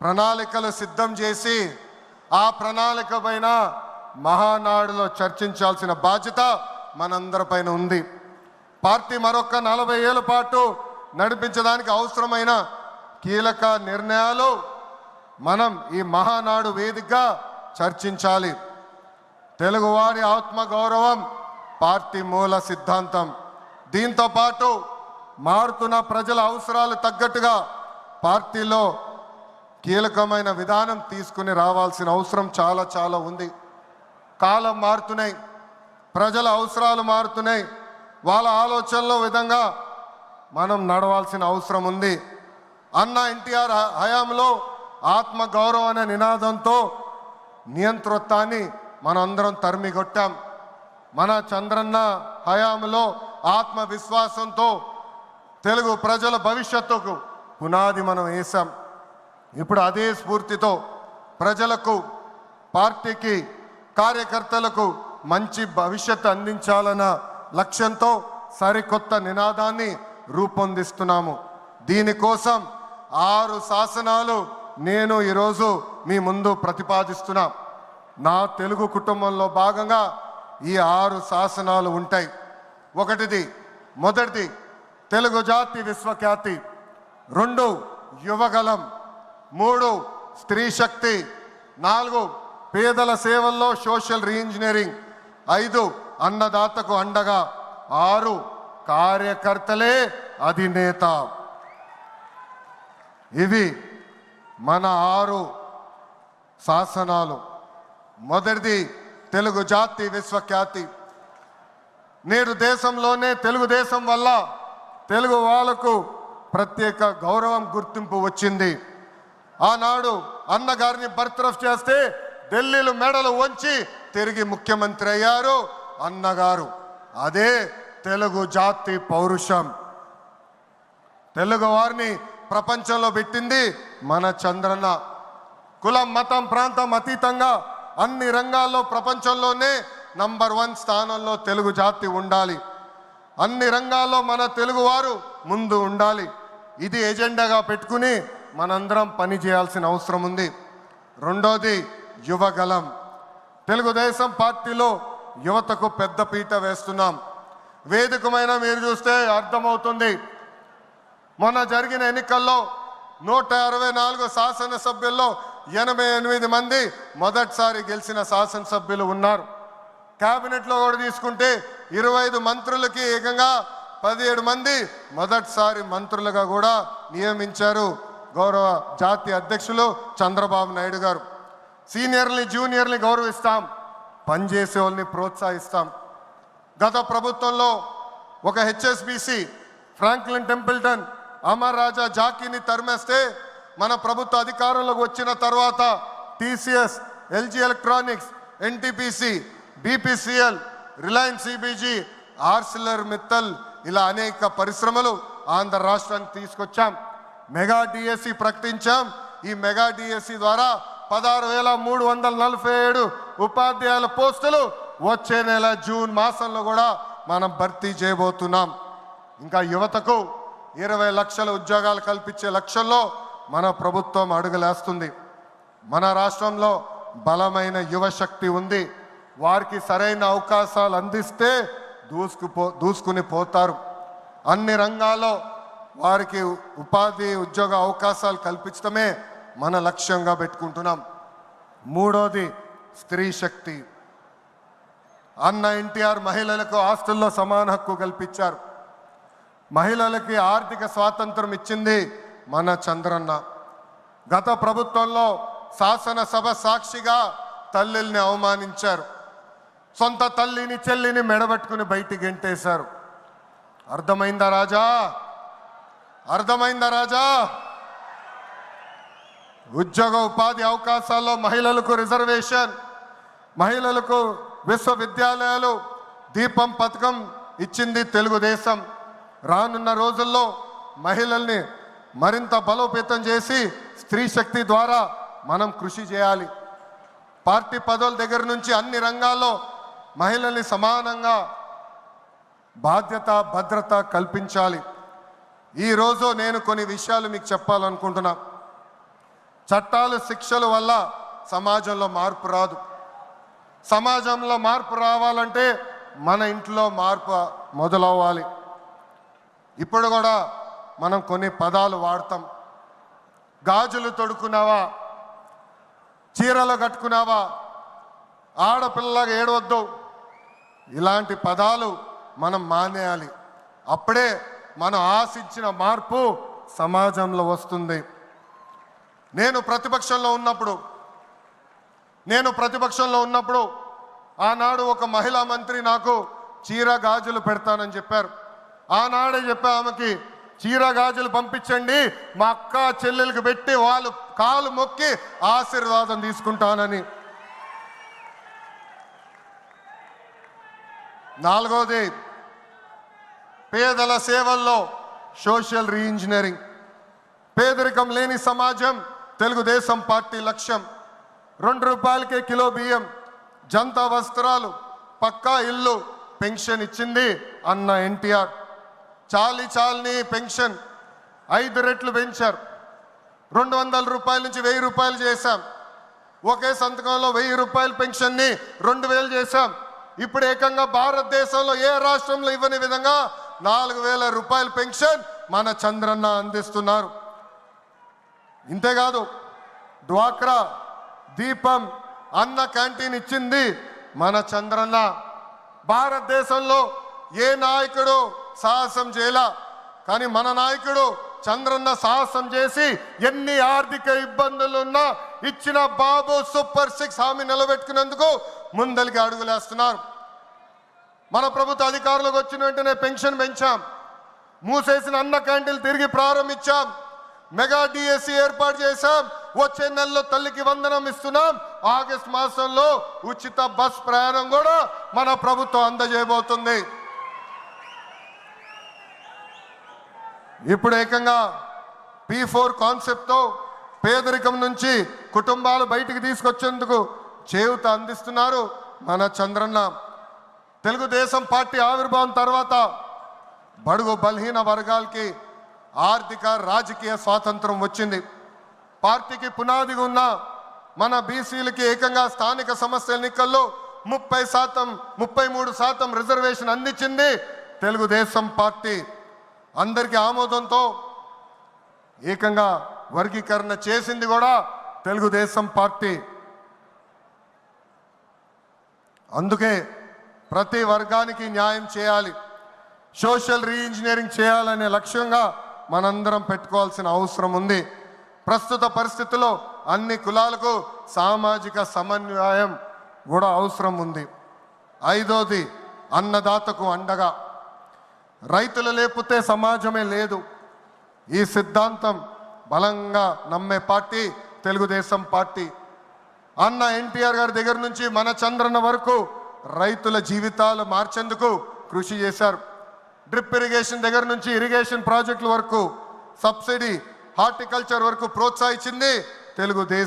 ప్రణాళికలు సిద్ధం చేసి ఆ ప్రణాళిక పైన మహానాడులో చర్చించాల్సిన బాధ్యత మనందరిపైన ఉంది. పార్టీ మరొక నలభై ఏళ్ళ పాటు నడిపించడానికి అవసరమైన కీలక నిర్ణయాలు మనం ఈ మహానాడు వేదికగా చర్చించాలి. తెలుగువారి ఆత్మగౌరవం పార్టీ మూల సిద్ధాంతం. దీంతో పాటు మారుతున్న ప్రజల అవసరాలు తగ్గట్టుగా పార్టీలో కీలకమైన విధానం తీసుకుని రావాల్సిన అవసరం చాలా చాలా ఉంది. కాలం మారుతున్నాయి. ప్రజల అవసరాలు మారుతున్నాయి. వాళ్ళ ఆలోచనలో విధంగా మనం నడవాల్సిన అవసరం ఉంది. అన్న ఎన్టీఆర్ హయాంలో ఆత్మ గౌరవం అనే నినాదంతో నియంతృత్వాన్ని మనందరం తరిమిగొట్టాం. మన చంద్రన్న హయాంలో ఆత్మవిశ్వాసంతో తెలుగు ప్రజల భవిష్యత్తుకు పునాది మనం వేశాం. ఇప్పుడు అదే స్ఫూర్తితో ప్రజలకు పార్టీకి కార్యకర్తలకు మంచి భవిష్యత్తు అందించాలన్న లక్ష్యంతో సరికొత్త నినాదాన్ని రూపొందిస్తున్నాము. దీనికోసం ఆరు శాసనాలు నేను ఈరోజు మీ ముందు ప్రతిపాదిస్తున్నా. నా తెలుగు కుటుంబంలో భాగంగా ఈ ఆరు శాసనాలు ఉంటాయి. ఒకటిది మొదటిది తెలుగు జాతి విశ్వఖ్యాతి. రెండు యువగలం. మూడు స్త్రీ శక్తి. నాలుగు పేదల సేవల్లో సోషల్ రీఇంజనీరింగ్. ఐదు అన్నదాతకు అండగా. ఆరు కార్యకర్తలే అధినేత. ఇవి మన ఆరు శాసనాలు. మొదటిది తెలుగు జాతి విశ్వఖ్యాతి. నేడు దేశంలోనే తెలుగుదేశం వల్ల తెలుగు వాళ్ళకు ప్రత్యేక గౌరవం గుర్తింపు వచ్చింది. ఆనాడు అన్నగారిని బర్తరఫ్ చేస్తే ఢిల్లీలో మెడలు వంచి తిరిగి ముఖ్యమంత్రి అయ్యారు అన్నగారు. అదే తెలుగు జాతి పౌరుషం. తెలుగు వారిని ప్రపంచంలో పెట్టింది మన చంద్రన్న. కులం మతం ప్రాంతం అతీతంగా అన్ని రంగాల్లో ప్రపంచంలోనే నంబర్ వన్ స్థానంలో తెలుగు జాతి ఉండాలి. అన్ని రంగాల్లో మన తెలుగువారు ముందు ఉండాలి. ఇది ఎజెండాగా పెట్టుకుని మనందరం పని చేయాల్సిన అవసరం ఉంది. రెండోది యువగలం తెలుగుదేశం పార్టీలో యువతకు పెద్ద పీట వేస్తున్నాం. వేదికమైన మీరు చూస్తే అర్థమవుతుంది. మొన్న జరిగిన ఎన్నికల్లో నూట అరవై నాలుగు శాసనసభ్యుల్లో ఎనభై ఎనిమిది మంది మొదటిసారి గెలిచిన శాసనసభ్యులు ఉన్నారు. క్యాబినెట్లో కూడా తీసుకుంటే ఇరవై ఐదు మంత్రులకి ఏకంగా పదిహేడు మంది మొదటిసారి మంత్రులుగా కూడా నియమించారు. గౌరవ జాతీయ అధ్యక్షులు చంద్రబాబు నాయుడు గారు. సీనియర్ని జూనియర్ని గౌరవిస్తాం. పనిచేసే వాళ్ళని ప్రోత్సహిస్తాం. గత ప్రభుత్వంలో ఒక HSBC Franklin Templeton Amar Raja జాకీని తరిమేస్తే మన ప్రభుత్వ అధికారంలోకి వచ్చిన తర్వాత TCS LG Electronics NTPC BPCL Reliance CBG Arcelor Mittal ఇలా అనేక పరిశ్రమలు ఆంధ్ర రాష్ట్రానికి తీసుకొచ్చాం. మెగా డిఎస్సి ప్రకటించాం. ఈ మెగా డిఎస్సి ద్వారా పదహారు వేల మూడు వందల నలభై ఏడు ఉపాధ్యాయుల పోస్టులు వచ్చే నెల జూన్ మాసంలో కూడా మనం భర్తీ చేయబోతున్నాం. ఇంకా యువతకు ఇరవై లక్షల ఉద్యోగాలు కల్పించే లక్ష్యంలో మన ప్రభుత్వం అడుగులేస్తుంది. మన రాష్ట్రంలో బలమైన యువశక్తి ఉంది. వారికి సరైన అవకాశాలు అందిస్తే దూసుకుపో దూసుకుని పోతారు. అన్ని రంగాల్లో వారికి ఉపాధి ఉద్యోగ అవకాశాలు కల్పించడమే మన లక్ష్యంగా పెట్టుకుంటున్నాం. మూడోది స్త్రీ శక్తి. అన్న ఎన్టీఆర్ మహిళలకు ఆస్తుల్లో సమాన హక్కు కల్పించారు. మహిళలకి ఆర్థిక స్వాతంత్రం ఇచ్చింది మన చంద్రన్న. గత ప్రభుత్వంలో శాసనసభ సాక్షిగా తల్లిల్ని అవమానించారు. సొంత తల్లిని చెల్లిని మెడబెట్టుకుని బయటికి గెంటేశారు. అర్థమైందా రాజా? అర్థమైందా రాజా? ఉద్యోగ ఉపాధి అవకాశాల్లో మహిళలకు రిజర్వేషన్ మహిళలకు విశ్వవిద్యాలయాలు దీపం పథకం ఇచ్చింది తెలుగుదేశం. రానున్న రోజుల్లో మహిళల్ని మరింత బలోపేతం చేసి స్త్రీ శక్తి ద్వారా మనం కృషి చేయాలి. పార్టీ పదవుల దగ్గర నుంచి అన్ని రంగాల్లో మహిళల్ని సమానంగా బాధ్యత భద్రత కల్పించాలి. ఈరోజు నేను కొన్ని విషయాలు మీకు చెప్పాలనుకుంటున్నా. చట్టాలు శిక్షల వల్ల సమాజంలో మార్పు రాదు. సమాజంలో మార్పు రావాలంటే మన ఇంట్లో మార్పు మొదలవ్వాలి. ఇప్పుడు కూడా మనం కొన్ని పదాలు వాడతాం. గాజులు తొడుకున్నావా చీరలు కట్టుకున్నావా? ఆడపిల్లగా ఏడవద్దు. ఇలాంటి పదాలు మనం మానేయాలి. అప్పుడే మనం ఆశించిన మార్పు సమాజంలో వస్తుంది. నేను ప్రతిపక్షంలో ఉన్నప్పుడు నేను ప్రతిపక్షంలో ఉన్నప్పుడు ఆనాడు ఒక మహిళా మంత్రి నాకు చీర గాజులు పెడతానని చెప్పారు. ఆనాడే చెప్పా ఆమెకి చీర గాజులు పంపించండి మా అక్క చెల్లెలకి పెట్టి వాళ్ళు కాలు మొక్కి ఆశీర్వాదం తీసుకుంటానని. నాలుగోది పేదల సేవల్లో సోషల్ రీఇంజనీరింగ్ పేదరికం లేని సమాజం తెలుగుదేశం పార్టీ లక్ష్యం. రెండు రూపాయలకే కిలో బియ్యం జంతా వస్త్రాలు పక్కా ఇల్లు పెన్షన్ ఇచ్చింది అన్న ఎన్టీఆర్. చాలి చాలని పెన్షన్ ఐదు రెట్లు పెంచారు. రెండు వందల రూపాయల నుంచి వెయ్యి రూపాయలు చేశాం. ఒకే సంతకంలో వెయ్యి రూపాయల పెన్షన్ని రెండు వేలు చేశాం. ఇప్పుడు ఏకంగా భారతదేశంలో ఏ రాష్ట్రంలో ఇవ్వని విధంగా నాలుగు వేల రూపాయల పెన్షన్ మన చంద్రన్న అందిస్తున్నారు. ఇంతేకాదు డ్వాక్రా దీపం అన్న క్యాంటీన్ ఇచ్చింది మన చంద్రన్న. భారతదేశంలో ఏ నాయకుడు సాహసం చేయలా? కానీ మన నాయకుడు చంద్రన్న సాహసం చేసి ఎన్ని ఆర్థిక ఇబ్బందులున్నా ఇచ్చిన బాబు సూపర్ సిక్స్ హామీ నిలబెట్టుకునేందుకు ముందలికి అడుగులేస్తున్నారు. మన ప్రభుత్వ అధికారులకు వచ్చిన వెంటనే పెన్షన్ పెంచాం. మూసేసిన అన్న క్యాంటీన్లు తిరిగి ప్రారంభించాం. మెగా డిఎస్సి ఏర్పాటు చేశాం. వచ్చే నెలలో తల్లికి వందనం ఇస్తున్నాం. ఆగస్ట్ మాసంలో ఉచిత బస్ ప్రయాణం కూడా మన ప్రభుత్వం అందజేయబోతుంది. ఇప్పుడు ఏకంగా పి ఫోర్ కాన్సెప్ట్తో పేదరికం నుంచి కుటుంబాలు బయటికి తీసుకొచ్చేందుకు చేయూత అందిస్తున్నారు మన చంద్రన్న. తెలుగుదేశం పార్టీ ఆవిర్భావం తర్వాత బడుగు బలహీన వర్గాలకి ఆర్థిక రాజకీయ స్వాతంత్రం వచ్చింది. పార్టీకి పునాది ఉన్న మన బీసీలకి ఏకంగా స్థానిక సంస్థల ఎన్నికల్లో ముప్పై శాతం ముప్పై మూడు శాతం రిజర్వేషన్ అందించింది తెలుగుదేశం పార్టీ. అందరికీ ఆమోదంతో ఏకంగా వర్గీకరణ చేసింది కూడా తెలుగుదేశం పార్టీ. అందుకే ప్రతి వర్గానికి న్యాయం చేయాలి. సోషల్ రీఇంజనీరింగ్ చేయాలనే లక్ష్యంగా మనందరం పెట్టుకోవాల్సిన అవసరం ఉంది. ప్రస్తుత పరిస్థితుల్లో అన్ని కులాలకు సామాజిక సమన్వయం కూడా అవసరం ఉంది. ఐదోది అన్నదాతకు అండగా. రైతులు లేకపోతే సమాజమే లేదు. ఈ సిద్ధాంతం బలంగా నమ్మే పార్టీ తెలుగుదేశం పార్టీ. అన్న ఎన్టీఆర్ గారి దగ్గర నుంచి మన చంద్రన్న వరకు రైతుల జీవితాలు మార్చేందుకు కృషి చేశారు. డ్రిప్ ఇరిగేషన్ దగ్గర నుంచి ఇరిగేషన్ ప్రాజెక్టుల వరకు సబ్సిడీ హార్టికల్చర్ వరకు ప్రోత్సహించింది తెలుగుదేశం.